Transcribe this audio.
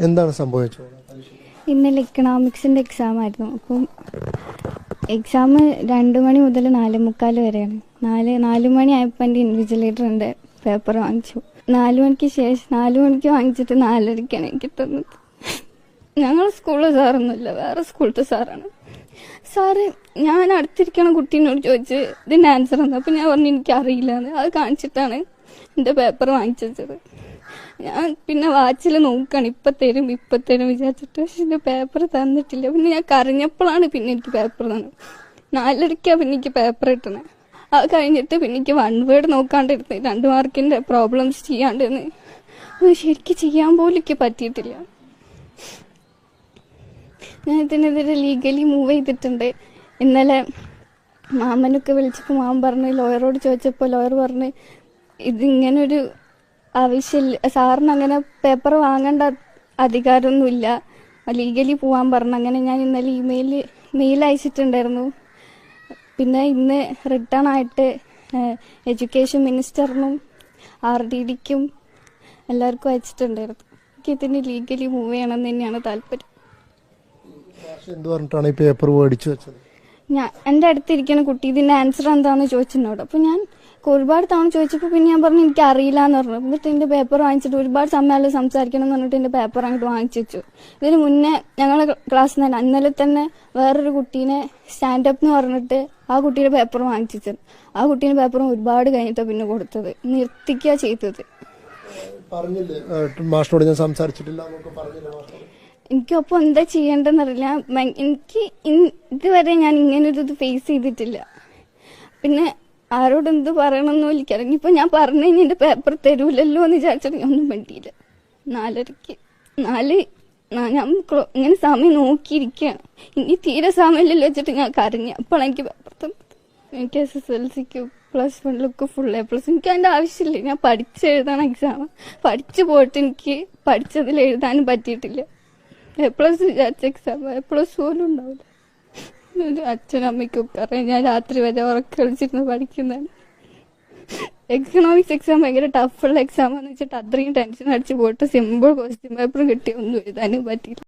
എന്താണ് സംഭവിച്ചത്? ഇന്നലെ ഇക്കണോമിക്സിന്റെ എക്സാം ആയിരുന്നു. അപ്പം എക്സാം രണ്ട് മണി മുതൽ നാല് മുക്കാൽ വരെയാണ്. നാല് നാല് മണി ആയപ്പോൾ എന്റെ ഇൻവിജിലേറ്ററിന്റെ പേപ്പർ വാങ്ങിച്ചു. നാല് മണിക്ക് ശേഷം നാലു മണിക്ക് വാങ്ങിച്ചിട്ട് നാലരയ്ക്കാണ് എനിക്ക് തന്നത്. ഞങ്ങൾ സ്കൂളിൽ സാറൊന്നുമില്ല. വേറെ സ്കൂളത്തെ സാറാണ്. സാറ് ഞാൻ അടുത്തിരിക്കണ കുട്ടീനോട് ചോദിച്ച് ഇതിന്റെ ആൻസർ എന്താ അപ്പം ഞാൻ പറഞ്ഞു എനിക്ക് അറിയില്ല അത് കാണിച്ചിട്ടാണ് എന്റെ പേപ്പർ വാങ്ങിച്ചു വെച്ചത് ഞാൻ പിന്നെ വാച്ചിൽ നോക്കണം. ഇപ്പം തരും ഇപ്പം തരും വിചാരിച്ചിട്ട്. പക്ഷെ പേപ്പർ തന്നിട്ടില്ല. പിന്നെ ഞാൻ കരഞ്ഞപ്പോഴാണ് പിന്നെ എനിക്ക് പേപ്പർ തന്നത്. നാലരയ്ക്കാണ് പിന്നെ എനിക്ക് പേപ്പർ കിട്ടണേ അത് കഴിഞ്ഞിട്ട് പിന്നെ എനിക്ക് വൺ വേർഡ് നോക്കാണ്ടിരുന്ന് രണ്ട് മാർക്കിന്റെ പ്രോബ്ലംസ് ചെയ്യാണ്ടിരുന്ന്. അത് ശരിക്കും ചെയ്യാൻ പോലും എനിക്ക് പറ്റിയിട്ടില്ല. ഞാൻ ഇതിനെതിരെ ലീഗലി മൂവ് ചെയ്തിട്ടുണ്ട്. ഇന്നലെ മാമനൊക്കെ വിളിച്ചപ്പോൾ മാമൻ പറഞ്ഞ് ലോയറോട് ചോദിച്ചപ്പോൾ ലോയർ പറഞ്ഞ് ഇതിങ്ങനൊരു ആവശ്യമില്ല. സാറിന് അങ്ങനെ പേപ്പർ വാങ്ങേണ്ട അധികാരമൊന്നുമില്ല. ലീഗലി പോകാൻ പറഞ്ഞു. അങ്ങനെ ഞാൻ ഇന്നലെ ഇമെയിൽ മെയിൽ അയച്ചിട്ടുണ്ടായിരുന്നു. പിന്നെ ഇന്ന് റിട്ടേൺ ആയിട്ട് എഡ്യൂക്കേഷൻ മിനിസ്റ്ററിനും ആർ ഡി ഡിക്കും എല്ലാവർക്കും അയച്ചിട്ടുണ്ടായിരുന്നു. എനിക്ക് ഇതിന് ലീഗലി മൂവ് ചെയ്യണം എന്ന് തന്നെയാണ് താല്പര്യം. എന്ത് പറഞ്ഞിട്ടാണ് ഈ പേപ്പർ മേടിച്ചു വെച്ചത്? ഞാൻ എന്റെ അടുത്തിരിക്കുന്ന കുട്ടി ഇതിന്റെ ആൻസർ എന്താണെന്ന് ചോദിച്ചിട്ടുണ്ടോ അപ്പൊ ഞാൻ ഒരുപാട് തവണ ചോദിച്ചപ്പോൾ പിന്നെ ഞാൻ പറഞ്ഞു എനിക്ക് അറിയില്ല എന്ന് പറഞ്ഞു. എന്നിട്ട് എന്റെ പേപ്പർ വാങ്ങിച്ചിട്ട് ഒരുപാട് സമയം സംസാരിക്കണം എന്ന് പറഞ്ഞിട്ട് എന്റെ പേപ്പർ അങ്ങോട്ട് വാങ്ങിച്ചു വെച്ചു. ഇതിന് മുന്നേ ഞങ്ങളെ ക്ലാസ്സിൽ തന്നെ ഇന്നലെ തന്നെ വേറൊരു കുട്ടീനെ സ്റ്റാൻഡപ്പ് എന്ന് പറഞ്ഞിട്ട് ആ കുട്ടിയുടെ പേപ്പർ വാങ്ങിച്ചു ആ കുട്ടീന്റെ പേപ്പറും ഒരുപാട് കഴിഞ്ഞിട്ടാണ് പിന്നെ കൊടുത്തത്. നിർത്തിക്ക ചെയ്തത്. പറഞ്ഞില്ലേ? ഏഹ് മാഷിനോട് ഞാൻ സംസാരിച്ചിട്ടില്ല എനിക്കൊപ്പം എന്താ ചെയ്യേണ്ടതെന്നറിയില്ല എനിക്ക് ഇതുവരെ ഞാൻ ഇങ്ങനൊരു ഇത് ഫേസ് ചെയ്തിട്ടില്ല. പിന്നെ ആരോട് എന്ത് പറയണമെന്നോ എനിക്കറിയാം ഇപ്പൊ ഞാൻ പറഞ്ഞു കഴിഞ്ഞാൽ എന്റെ പേപ്പർ തരൂലല്ലോ എന്ന് വിചാരിച്ചിട്ട് ഞാൻ ഒന്നും വേണ്ടിയില്ല നാലരക്ക് നാല് ഞാൻ ഇങ്ങനെ സമയം നോക്കിയിരിക്കുകയാണ്. ഇനി തീരെ സമയമില്ലല്ലോ വെച്ചിട്ട് ഞാൻ കരഞ്ഞു. അപ്പോഴാണ് എനിക്ക് പേപ്പർ തന്നത്. എനിക്ക് എസ് എസ് എൽ സിക്ക് പ്ലസ് വണ്ണിലൊക്കെ ഫുൾ എ പ്ലസ് എനിക്ക് അതിന്റെ ആവശ്യമില്ല. ഞാൻ പഠിച്ച് എഴുതണം എക്സാം പഠിച്ചു പോയിട്ട് എനിക്ക് പഠിച്ചതിൽ എഴുതാനും പറ്റിയിട്ടില്ല. എ പ്ലസ് വിചാരിച്ച എക്സാം എ പ്ലസ് പോലും ഉണ്ടാവില്ല. ഒരു അച്ഛനും അമ്മയ്ക്കൊക്കെ അറിയാം. ഞാൻ രാത്രി വരെ ഉറക്കളിച്ചിരുന്ന് പഠിക്കുന്നതാണ് എക്കണോമിക്സ് എക്സാം ഭയങ്കര ടഫുള്ള എക്സാം എന്ന് വെച്ചിട്ട് അത്രയും ടെൻഷൻ അടിച്ച് പോയിട്ട് സിമ്പിൾ ക്വസ്റ്റ്യൻ പേപ്പർ കിട്ടിയൊന്നും എഴുതാനും പറ്റിയില്ല.